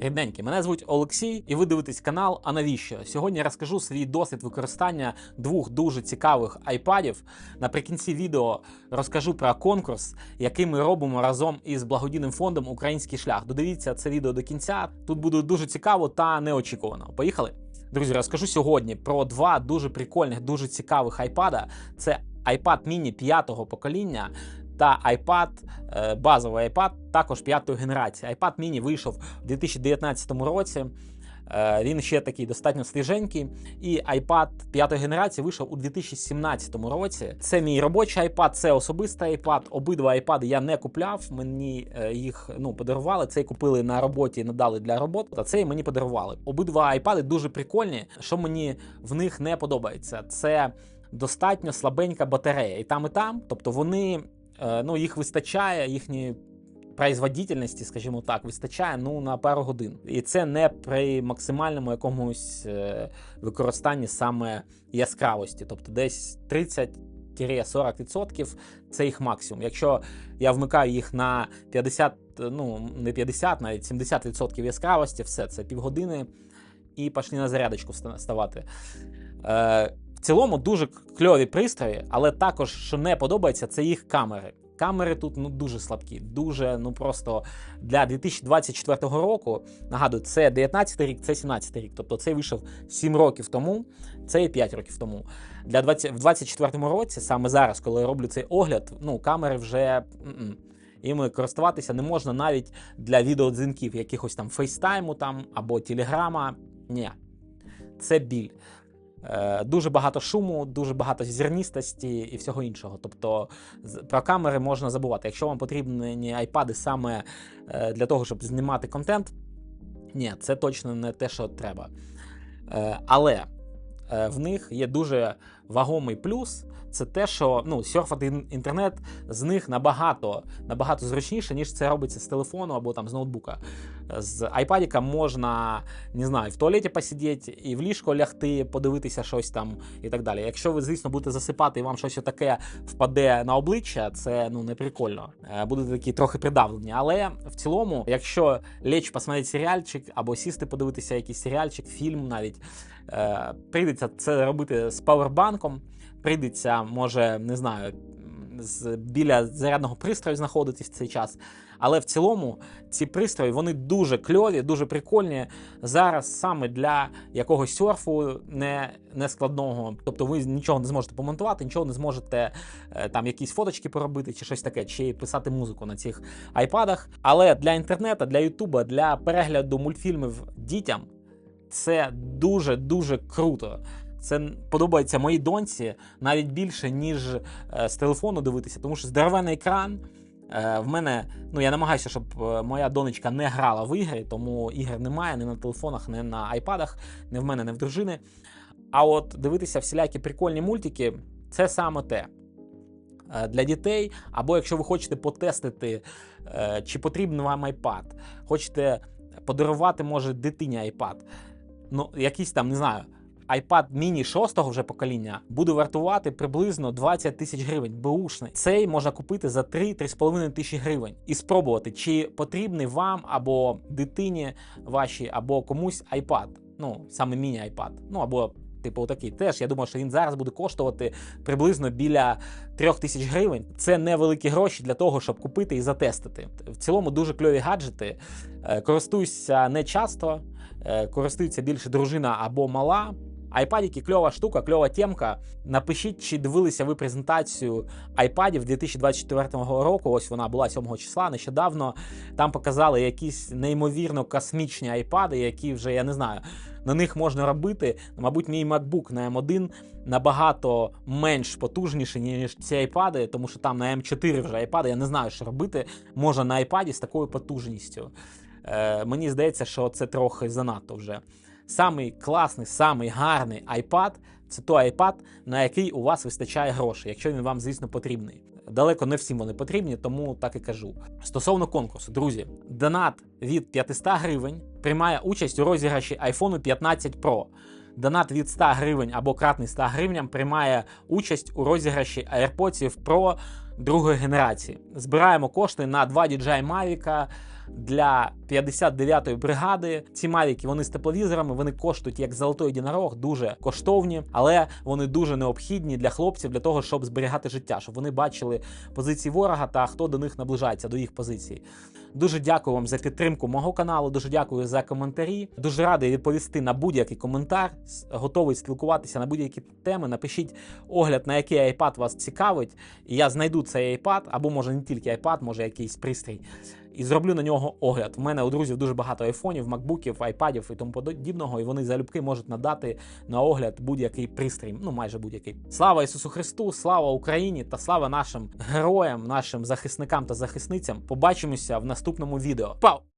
Рідненькі, мене звуть Олексій, і ви дивитесь канал. А навіщо? Сьогодні я розкажу свій досвід використання двох дуже цікавих айпадів. Наприкінці відео розкажу про конкурс, який ми робимо разом із благодійним фондом Український шлях. Додивіться це відео до кінця. Тут буде дуже цікаво та неочікувано. Поїхали! Друзі, розкажу сьогодні про два дуже прикольних, дуже цікавих айпада. Це iPad mini п'ятого покоління та iPad, е, базовий iPad, також п'ятої генерації. iPad mini вийшов у 2019 році. Е, Він ще такий достатньо свіженький. І iPad п'ятої генерації вийшов у 2017 році. Це мій робочий iPad, це особистий iPad. Обидва iPad я не купляв. Мені е, їх ну, подарували. Цей купили на роботі і надали для роботи. А цей мені подарували. Обидва iPad дуже прикольні. Що мені в них не подобається, це достатньо слабенька батарея. І там, і там. Тобто вони ну, їх вистачає, їхні производительності, скажімо так, вистачає ну, на пару годин. І це не при максимальному якомусь е, використанні саме яскравості, тобто десь 30-40% це їх максимум. Якщо я вмикаю їх на 50, ну не 50, навіть 70% яскравості, все це півгодини і пішли на зарядочку ставати. Е, цілому дуже кльові пристрої, але також, що не подобається, це їх камери. Камери тут ну дуже слабкі, дуже ну просто для 2024 року. Нагадую, це 19 рік, це 17 рік. Тобто цей вийшов 7 років тому, це і 5 років тому. Для 20, в 24 році, саме зараз, коли я роблю цей огляд, ну камери вже. Іми користуватися не можна навіть для відеодзвінків, якихось там фейстайму там або телеграма. Ні, це біль. Е, дуже багато шуму, дуже багато зірністості і всього іншого. Тобто про камери можна забувати. Якщо вам потрібні айпади саме е, для того, щоб знімати контент, ні, це точно не те, що треба. Е, але в них є дуже вагомий плюс. Це те, що ну, серфати інтернет з них набагато набагато зручніше, ніж це робиться з телефону або там з ноутбука. З айпадіка можна не знаю, в туалеті посидіти і в ліжко лягти, подивитися щось там і так далі. Якщо ви, звісно, будете засипати і вам щось таке впаде на обличчя, це ну не прикольно. Е, будете такі трохи придавлені. Але в цілому, якщо лечь посмотрети серіальчик або сісти, подивитися якийсь серіальчик, фільм навіть е, прийдеться це робити з павербанком. Прийдеться, може, не знаю, з, біля зарядного пристрою знаходитись в цей час. Але в цілому ці пристрої вони дуже кльові, дуже прикольні. Зараз саме для якогось серфу не, не складного. Тобто ви нічого не зможете помонтувати, нічого не зможете е, там якісь фоточки поробити, чи щось таке, чи писати музику на цих айпадах. Але для інтернету, для Ютуба, для перегляду мультфільмів дітям це дуже дуже круто. Це подобається моїй доньці навіть більше, ніж е, з телефону дивитися, тому що здоровений екран. Е, в мене, ну я намагаюся, щоб е, моя донечка не грала в ігри, тому ігр немає ні на телефонах, ні на айпадах, ні в мене, ні в дружини. А от дивитися всілякі прикольні мультики це саме те. Для дітей, або якщо ви хочете потестити, чи потрібен вам iPad, хочете подарувати, може, дитині iPad, ну, якийсь там, не знаю, iPad mini 6 вже покоління буде вартувати приблизно 20 тисяч гривень. Беушний. Цей можна купити за 3-3,5 тисячі гривень і спробувати, чи потрібний вам або дитині вашій, або комусь iPad. Ну, саме міні-iPad. Ну або. Типу, такий теж, я думаю, що він зараз буде коштувати приблизно біля трьох тисяч гривень. Це невеликі гроші для того, щоб купити і затестити. В цілому дуже кльові гаджети. Е, користуюся не часто, е, користується більше дружина або мала. Айпадіки кльова штука, кльова темка. Напишіть, чи дивилися ви презентацію айпадів 2024 року. Ось вона була 7 числа. Нещодавно там показали якісь неймовірно космічні айпади, які вже я не знаю. На них можна робити. Мабуть, мій MacBook на M1 набагато менш потужніший, ніж ці айпади, тому що там на M4 вже айпади. Я не знаю, що робити можна на айпаді з такою потужністю. Е, Мені здається, що це трохи занадто вже самий класний, самий гарний iPad це той iPad, на який у вас вистачає грошей, якщо він вам, звісно, потрібний. Далеко не всім вони потрібні, тому так і кажу. Стосовно конкурсу, друзі, донат від 500 гривень приймає участь у розіграші iPhone 15 Pro. Донат від 100 гривень або кратний 100 гривням приймає участь у розіграші AirPods Pro другої генерації. Збираємо кошти на два DJI Mavic, для 59-ї бригади. Ці мавіки вони з тепловізорами, вони коштують як золотой єдинорог, дуже коштовні, але вони дуже необхідні для хлопців для того, щоб зберігати життя, щоб вони бачили позиції ворога та хто до них наближається до їх позицій. Дуже дякую вам за підтримку мого каналу. Дуже дякую за коментарі. Дуже радий відповісти на будь-який коментар. Готовий спілкуватися на будь-які теми. Напишіть огляд, на який iPad вас цікавить, і я знайду цей iPad, або може не тільки iPad, може якийсь пристрій. І зроблю на нього огляд. В мене у друзів дуже багато айфонів, макбуків, айпадів і тому подібного, і вони залюбки можуть надати на огляд будь-який пристрій, ну майже будь-який. Слава Ісусу Христу, слава Україні та слава нашим героям, нашим захисникам та захисницям. Побачимося в наступному відео. Пау!